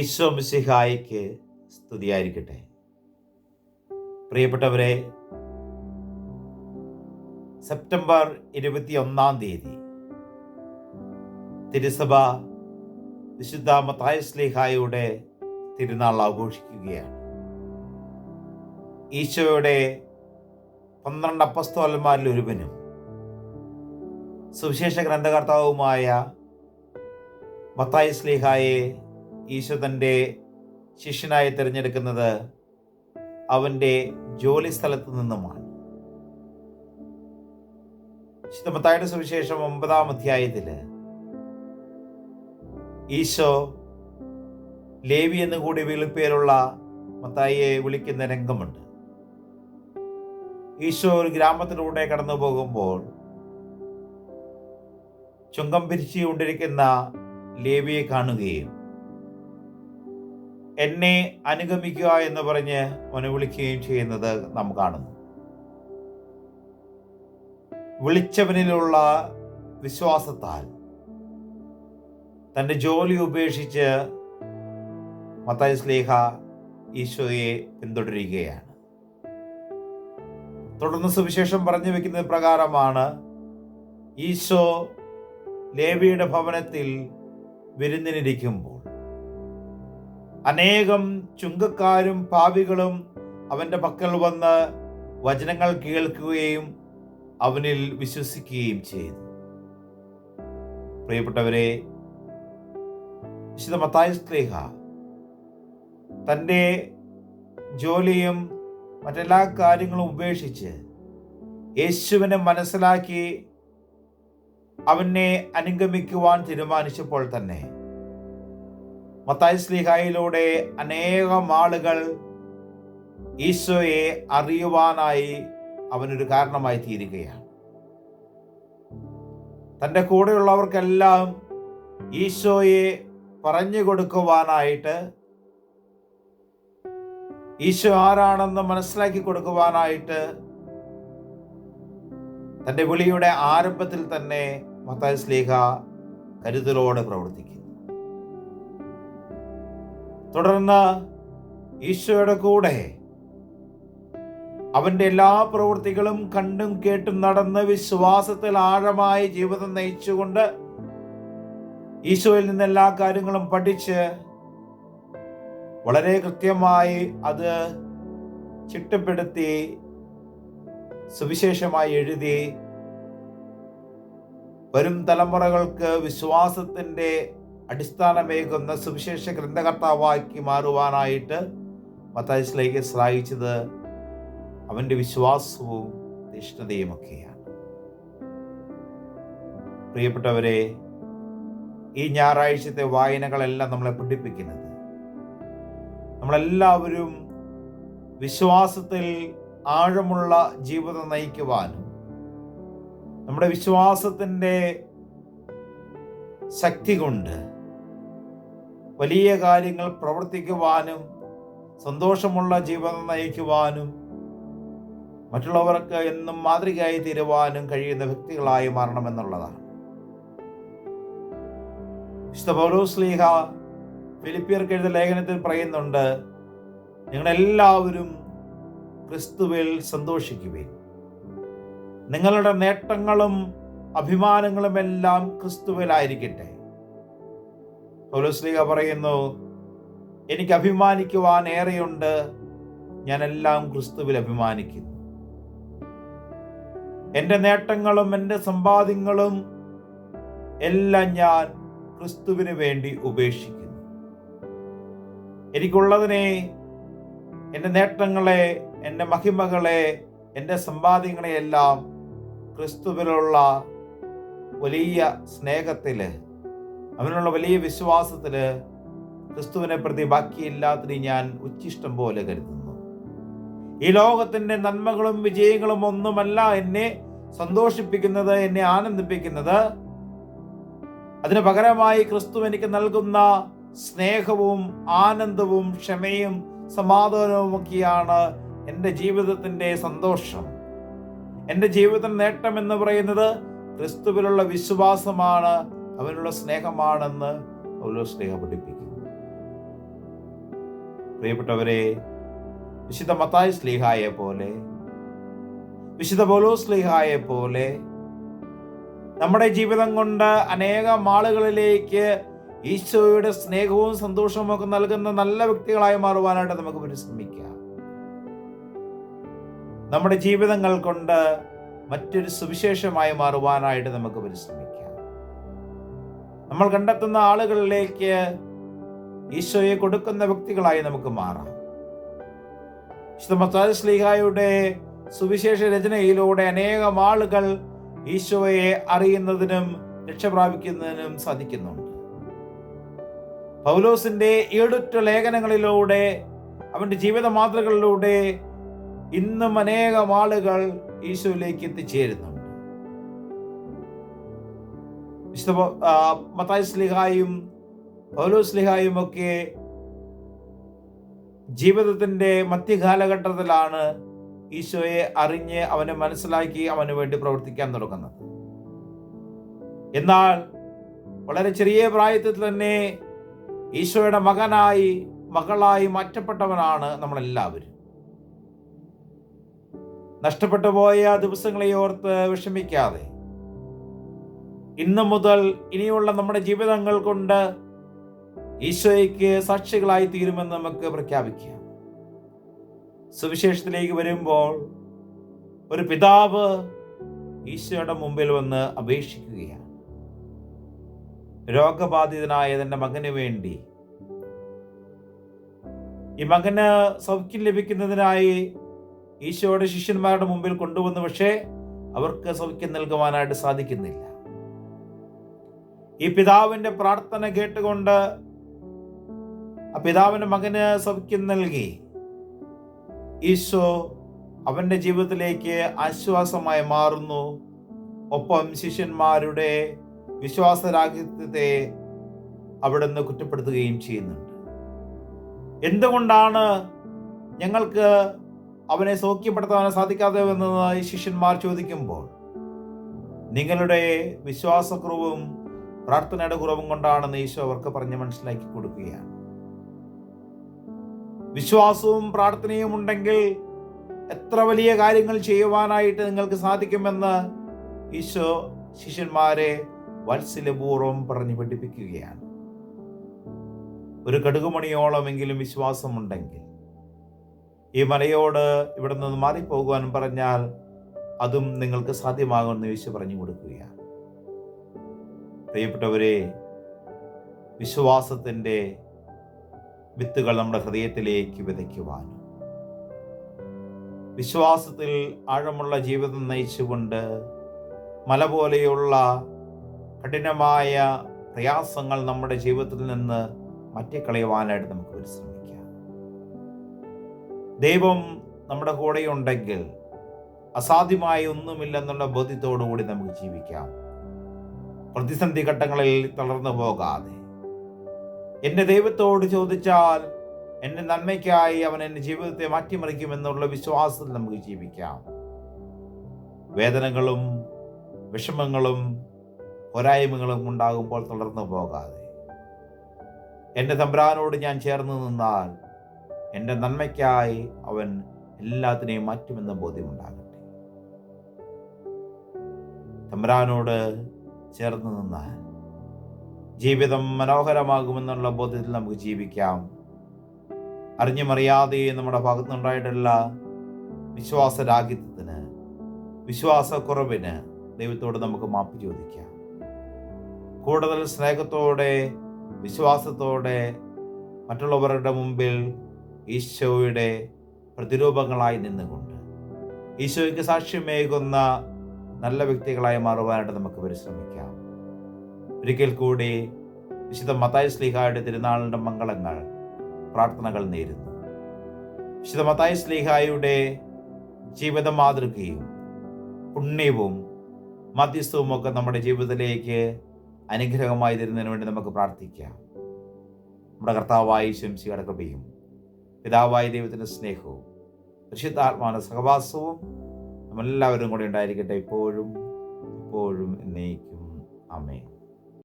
ഈശോ മിസിഹായിക്ക് സ്തുതിയായിരിക്കട്ടെ. പ്രിയപ്പെട്ടവരെ സെപ്റ്റംബർ ഇരുപത്തി ഒന്നാം തീയതി തിരുസഭ വിശുദ്ധ മത്തായസ്ലിഹായുടെ തിരുനാൾ ആഘോഷിക്കുകയാണ്. ഈശോയുടെ പന്ത്രണ്ട് അപ്പസ്തോലന്മാരിൽ ഒരുവനും സുവിശേഷ ഗ്രന്ഥകർത്താവുമായ മത്തായ സ്ലിഹായെ ഈശോ തന്റെ ശിഷ്യനായി തിരഞ്ഞെടുക്കുന്നത് അവന്റെ ജോലി സ്ഥലത്ത് നിന്നുമാണ്. വിശുദ്ധ സുവിശേഷം ഒമ്പതാം അധ്യായത്തിൽ ഈശോ ലേവി എന്നുകൂടി വിളിപ്പേരുള്ള മത്തായിയെ വിളിക്കുന്ന രംഗമുണ്ട്. ഈശോ ഒരു ഗ്രാമത്തിലൂടെ കടന്നു പോകുമ്പോൾ ചുങ്കം പിരിച്ചുകൊണ്ടിരിക്കുന്ന ലേവിയെ കാണുകയും എന്നെ അനുഗമിക്കുക എന്ന് പറഞ്ഞ് അവനെ വിളിക്കുകയും ചെയ്യുന്നത് നാം കാണുന്നു. വിളിച്ചവനിലുള്ള വിശ്വാസത്താൽ തന്റെ ജോലി ഉപേക്ഷിച്ച് മത്തായ സ്ലേഹ ഈശോയെ പിന്തുടരുകയാണ്. തുടർന്ന് സുവിശേഷം പറഞ്ഞു വെക്കുന്ന പ്രകാരമാണ് ഈശോ ലേവിയുടെ ഭവനത്തിൽ വിരുന്നിനിരിക്കുമ്പോൾ അനേകം ചുങ്കക്കാരും പാവികളും അവന്റെ പക്കൽ വന്ന് വചനങ്ങൾ കേൾക്കുകയും അവനിൽ വിശ്വസിക്കുകയും ചെയ്തു. പ്രിയപ്പെട്ടവരെ വിശുദ്ധ മത്തായ സ്ലേഹ തന്റെ ജോലിയും മറ്റെല്ലാ കാര്യങ്ങളും ഉപേക്ഷിച്ച് യേശുവിനെ മനസ്സിലാക്കി അവനെ അനുഗമിക്കുവാൻ തീരുമാനിച്ചപ്പോൾ തന്നെ മത്തായി അനേകം ആളുകൾ ഈശോയെ അറിയുവാനായി അവനൊരു കാരണമായി തീരുകയാണ്. തന്റെ കൂടെയുള്ളവർക്കെല്ലാം ഈശോയെ പറഞ്ഞു കൊടുക്കുവാനായിട്ട് ഈശോ ആരാണെന്ന് മനസ്സിലാക്കി കൊടുക്കുവാനായിട്ട് തന്റെ വിളിയുടെ ആരംഭത്തിൽ തന്നെ മത്തായ സ്ലീഹ കരുതലോടെ പ്രവർത്തിക്കുന്നു. തുടർന്ന് ഈശോയുടെ കൂടെ അവന്റെ എല്ലാ പ്രവൃത്തികളും കണ്ടും കേട്ടും നടന്ന് വിശ്വാസത്തിൽ ആഴമായി ജീവിതം നയിച്ചുകൊണ്ട് ഈശോയിൽ നിന്ന് എല്ലാ കാര്യങ്ങളും പഠിച്ച് വളരെ കൃത്യമായി അത് ചിട്ടപ്പെടുത്തി സുവിശേഷമായി എഴുതി വരും തലമുറകൾക്ക് വിശ്വാസത്തിന്റെ അടിസ്ഥാനമേകുന്ന സുവിശേഷ ഗ്രന്ഥകർത്താവാക്കി മാറുവാനായിട്ട് മത്തായിസിലേക്ക് സഹായിച്ചത് അവന്റെ വിശ്വാസവും തീഷ്ണതയുമൊക്കെയാണ്. പ്രിയപ്പെട്ടവരെ ഈ ഞായറാഴ്ചത്തെ വായനകളെല്ലാം നമ്മളെ പഠിപ്പിക്കുന്നത്. നമ്മളെല്ലാവരും വിശ്വാസത്തിൽ ആഴമുള്ള ജീവിതം നയിക്കുവാനും നമ്മുടെ വിശ്വാസത്തിന്റെ ശക്തി കൊണ്ട് വലിയ കാര്യങ്ങൾ പ്രവർത്തിക്കുവാനും സന്തോഷമുള്ള ജീവിതം നയിക്കുവാനും മറ്റുള്ളവർക്ക് എന്നും മാതൃകയായി തീരുവാനും കഴിയുന്ന വ്യക്തികളായി മാറണമെന്നുള്ളതാണ്. വിശുദ്ധ ഫിലിപ്പിയർക്ക് എഴുത ലേഖനത്തിൽ പറയുന്നുണ്ട് നിങ്ങളെല്ലാവരും ക്രിസ്തുവിൽ സന്തോഷിക്കുവിൻ. നിങ്ങളുടെ നേട്ടങ്ങളും അഭിമാനങ്ങളുമെല്ലാം ക്രിസ്തുവിലായിരിക്കട്ടെ. പൗലോസ്ലീഹ പറയുന്നു എനിക്ക് അഭിമാനിക്കുവാൻ ഏറെയുണ്ട്. ഞാനെല്ലാം ക്രിസ്തുവിൽ അഭിമാനിക്കുന്നു. എന്റെ നേട്ടങ്ങളും എന്റെ സമ്പാദ്യങ്ങളും എല്ലാം ഞാൻ ക്രിസ്തുവിന് വേണ്ടി ഉപേക്ഷിക്കുന്നു. എനിക്കുള്ളതിനെ എന്റെ നേട്ടങ്ങളെ എന്റെ മഹിമകളെ എന്റെ സമ്പാദ്യങ്ങളെയെല്ലാം ക്രിസ്തുവിലുള്ള വലിയ സ്നേഹത്തിൽ അവനുള്ള വലിയ വിശ്വാസത്തിൽ ക്രിസ്തുവിനെ പ്രതി ബാക്കിയില്ലാത്തതിന് ഞാൻ ഉച്ചിഷ്ടം പോലെ കരുതുന്നു. ഈ ലോകത്തിന്റെ നന്മകളും വിജയങ്ങളും ഒന്നുമല്ല എന്നെ സന്തോഷിപ്പിക്കുന്നത് എന്നെ ആനന്ദിപ്പിക്കുന്നത്. അതിന് പകരമായി ക്രിസ്തു എനിക്ക് നൽകുന്ന സ്നേഹവും ആനന്ദവും ക്ഷമയും സമാധാനവും ഒക്കെയാണ് എന്റെ ജീവിതത്തിന്റെ സന്തോഷം. എന്റെ ജീവിതം നേട്ടം എന്ന് പറയുന്നത് ക്രിസ്തുവിലുള്ള വിശ്വാസമാണ് അവനുള്ള സ്നേഹമാണെന്ന് പൗലോസ് സ്നേഹം പഠിപ്പിക്കുന്നു പ്രിയപ്പെട്ടവരെ വിശുദ്ധ മത്തായ സ്ലീഹായെ പോലെ വിശുദ്ധ ബോലോ സ്ലീഹായെ പോലെ നമ്മുടെ ജീവിതം കൊണ്ട് അനേകം ആളുകളിലേക്ക് ഈശോയുടെ സ്നേഹവും സന്തോഷവും ഒക്കെ നൽകുന്ന നല്ല വ്യക്തികളായി മാറുവാനായിട്ട് നമുക്ക് പരിശ്രമിക്കാം. നമ്മുടെ ജീവിതങ്ങൾ കൊണ്ട് മറ്റൊരു സുവിശേഷമായി മാറുവാനായിട്ട് നമുക്ക് പരിശ്രമിക്കാം. നമ്മൾ കണ്ടെത്തുന്ന ആളുകളിലേക്ക് ഈശോയെ കൊടുക്കുന്ന വ്യക്തികളായി നമുക്ക് മാറാം. ശ്രീഹായുടെ സുവിശേഷ രചനയിലൂടെ അനേകം ആളുകൾ ഈശോയെ അറിയുന്നതിനും രക്ഷപ്രാപിക്കുന്നതിനും സാധിക്കുന്നുണ്ട്. പൗലോസിന്റെ ഏടുറ്റ ലേഖനങ്ങളിലൂടെ അവന്റെ ജീവിത മാതൃകളിലൂടെ ഇന്നും അനേകം ആളുകൾ ഈശോയിലേക്ക് എത്തിച്ചേരുന്നുണ്ട് വിശുദ്ധ മത്തായി സ്ലിഹായും പൗലോ സ്ലിഹായും ഒക്കെ ജീവിതത്തിന്റെ മധ്യകാലഘട്ടത്തിലാണ് ഈശോയെ അറിഞ്ഞ് അവനെ മനസ്സിലാക്കി അവന് വേണ്ടി പ്രവർത്തിക്കാൻ തുടങ്ങുന്നത്. എന്നാൽ വളരെ ചെറിയ പ്രായത്തിൽ തന്നെ ഈശോയുടെ മകനായി മകളായി മാറ്റപ്പെട്ടവനാണ് നമ്മളെല്ലാവരും. നഷ്ടപ്പെട്ടു പോയ ദിവസങ്ങളെ ഓർത്ത് വിഷമിക്കാതെ ഇന്നു മുതൽ ഇനിയുള്ള നമ്മുടെ ജീവിതങ്ങൾ കൊണ്ട് ഈശോയ്ക്ക് സാക്ഷികളായി തീരുമെന്ന് നമുക്ക് പ്രഖ്യാപിക്കാം. സുവിശേഷത്തിലേക്ക് വരുമ്പോൾ ഒരു പിതാവ് ഈശോയുടെ മുമ്പിൽ വന്ന് അപേക്ഷിക്കുകയാണ്. രോഗബാധിതനായ തന്റെ മകന് വേണ്ടി. ഈ മകന് സൗഖ്യം ലഭിക്കുന്നതിനായി ഈശോയുടെ ശിഷ്യന്മാരുടെ മുമ്പിൽ കൊണ്ടുവന്നു പക്ഷേ അവർക്ക് സൗഖ്യം നൽകുവാനായിട്ട് സാധിക്കുന്നില്ല. പിതാവിന്റെ പ്രാർത്ഥന കേട്ടുകൊണ്ട് ആ പിതാവിന്റെ മകന് സൗഖ്യം നൽകി. ഈശോ അവന്റെ ജീവിതത്തിലേക്ക് ആശ്വാസമായി മാറുന്നു. ഒപ്പം ശിഷ്യന്മാരുടെ വിശ്വാസരാഹിത്യത്തെ അവിടുന്ന് കുറ്റപ്പെടുത്തുകയും ചെയ്യുന്നുണ്ട്. എന്തുകൊണ്ടാണ് ഞങ്ങൾക്ക് അവനെ സൗഖ്യപ്പെടുത്താൻ സാധിക്കാതെ എന്ന് ശിഷ്യന്മാർ ചോദിക്കുമ്പോൾ നിങ്ങളുടെ വിശ്വാസക്കുറവും പ്രാർത്ഥനയുടെ കുറവും കൊണ്ടാണെന്ന് ഈശോ അവർക്ക് പറഞ്ഞ് മനസ്സിലാക്കി കൊടുക്കുകയാണ്. വിശ്വാസവും പ്രാർത്ഥനയും ഉണ്ടെങ്കിൽ എത്ര വലിയ കാര്യങ്ങൾ ചെയ്യുവാനായിട്ട് നിങ്ങൾക്ക് സാധിക്കുമെന്ന് ഈശോ ശിഷ്യന്മാരെ വത്സലപൂർവം പറഞ്ഞു പഠിപ്പിക്കുകയാണ്. ഒരു കടുകുമണിയോളമെങ്കിലും വിശ്വാസമുണ്ടെങ്കിൽ ഈ മലയോട് ഇവിടെ നിന്ന് മാറിപ്പോകുവാൻ പറഞ്ഞാൽ അതും നിങ്ങൾക്ക് സാധ്യമാകുമെന്ന് ഈശോ പറഞ്ഞു കൊടുക്കുകയാണ്. പ്രിയപ്പെട്ടവരെ വിശ്വാസത്തിന്റെ വിത്തുകൾ നമ്മുടെ ഹൃദയത്തിലേക്ക് വിതയ്ക്കുവാനും. വിശ്വാസത്തിൽ ആഴമുള്ള ജീവിതം നയിച്ചുകൊണ്ട് മല പോലെയുള്ള കഠിനമായ പ്രയാസങ്ങൾ നമ്മുടെ ജീവിതത്തിൽ നിന്ന് മാറ്റിക്കളയുവാനായിട്ട് നമുക്ക് പരിശ്രമിക്കാം. ദൈവം നമ്മുടെ കൂടെയുണ്ടെങ്കിൽ അസാധ്യമായ ഒന്നുമില്ലെന്നുള്ള ബോധ്യത്തോടു കൂടി നമുക്ക് ജീവിക്കാം. പ്രതിസന്ധി ഘട്ടങ്ങളിൽ തളർന്നു പോകാതെ. എന്റെ ദൈവത്തോട് ചോദിച്ചാൽ എന്റെ നന്മയ്ക്കായി അവൻ എന്റെ ജീവിതത്തെ മാറ്റിമറിക്കുമെന്നുള്ള വിശ്വാസത്തിൽ നമുക്ക് ജീവിക്കാം. വേദനകളും വിഷമങ്ങളും പോരായ്മകളും ഉണ്ടാകുമ്പോൾ തളർന്നു പോകാതെ. എന്റെ തമ്പ്രാനോട് ഞാൻ ചേർന്ന് നിന്നാൽ എന്റെ നന്മയ്ക്കായി അവൻ എല്ലാത്തിനെയും മാറ്റുമെന്ന ബോധ്യമുണ്ടാകട്ടെ തമ്പ്രാനോട് ചേർന്ന് നിന്നാൽ ജീവിതം മനോഹരമാകുമെന്നുള്ള ബോധ്യത്തിൽ നമുക്ക് ജീവിക്കാം. അറിഞ്ഞുമറിയാതെ നമ്മുടെ ഭാഗത്തുനിന്നുണ്ടായിട്ടുള്ള വിശ്വാസരാഹിത്യത്തിന് വിശ്വാസക്കുറവിന് ദൈവത്തോട് നമുക്ക് മാപ്പ് ചോദിക്കാം. കൂടുതൽ സ്നേഹത്തോടെ വിശ്വാസത്തോടെ മറ്റുള്ളവരുടെ മുമ്പിൽ ഈശോയുടെ പ്രതിരൂപങ്ങളായി നിന്നുകൊണ്ട് ഈശോയ്ക്ക് സാക്ഷ്യമേകുന്ന നല്ല വ്യക്തികളായി മാറുവാനായിട്ട് നമുക്ക് പരിശ്രമിക്കാം. ഒരിക്കൽ കൂടി വിശുദ്ധ മത്തായ സ്ലീഹായുടെ തിരുനാളിന്റെ മംഗളങ്ങൾ പ്രാർത്ഥനകൾ നേരുന്നു. വിശുദ്ധ മത്തായ സ്ലീഹായുടെ ജീവിത മാതൃകയും പുണ്യവും മധ്യസ്ഥവും ഒക്കെ നമ്മുടെ ജീവിതത്തിലേക്ക് അനുഗ്രഹമായി തരുന്നതിന് വേണ്ടി നമുക്ക് പ്രാർത്ഥിക്കാം. നമ്മുടെ കർത്താവായി ശംസിയുടെ കൃപയും പിതാവായ ദൈവത്തിന്റെ സ്നേഹവും പരിശുദ്ധാത്മാന സഹവാസവും നമ്മളെല്ലാവരും കൂടെ ഉണ്ടായിരിക്കട്ടെ. ഇപ്പോഴും ഇപ്പോഴും എന്നേക്കും. അമേ